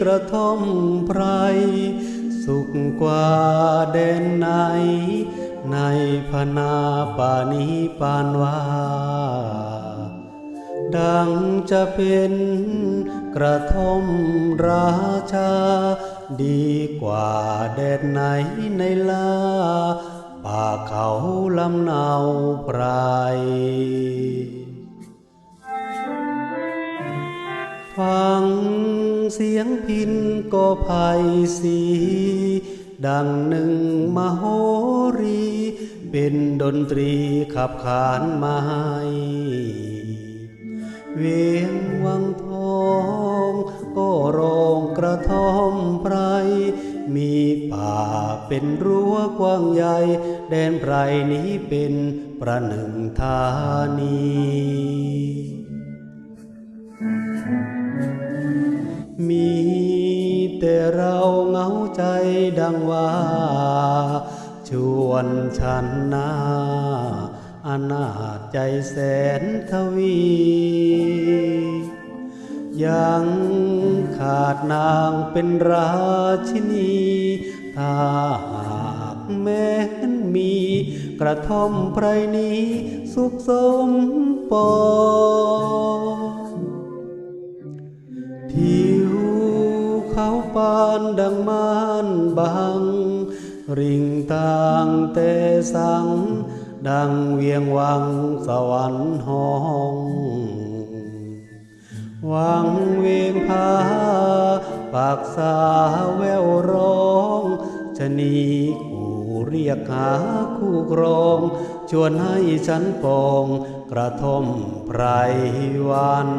กระท่อมไพร สุขกว่าแดนไหน ในพนาป่านี้ปานว่า ดังจะเป็นกระท่อมราชา ดีกว่าแดนไหนในลาป่าเขาลำเนาไพร เสียงพินก็ไพสี ดังหนึ่งมโหรี เป็นดนตรีขับขานมาให้เวียงวังทอง ก็ร้องกระท่อมไพร มีป่าเป็นรั้วกว้างใหญ่ แดนไพรนี้เป็นประหนึ่งธานี มีแต่เราเหงาใจดังว่า ชวนฉันนาอนาจใจแสนทวี ยังขาดนางเป็นราชินี ถ้าหากแม้นมีกระท่อมไพรนี้สุขสมปอง ปานดังมานบัง ริงทางแต่สัง ดังเวียงวังสวรรค์ห้องวังเวียงพาปากสาแววร้องชะนีกูเรียกหาคู่ครอง ชวนให้ฉันปองกระทอมไพรวัน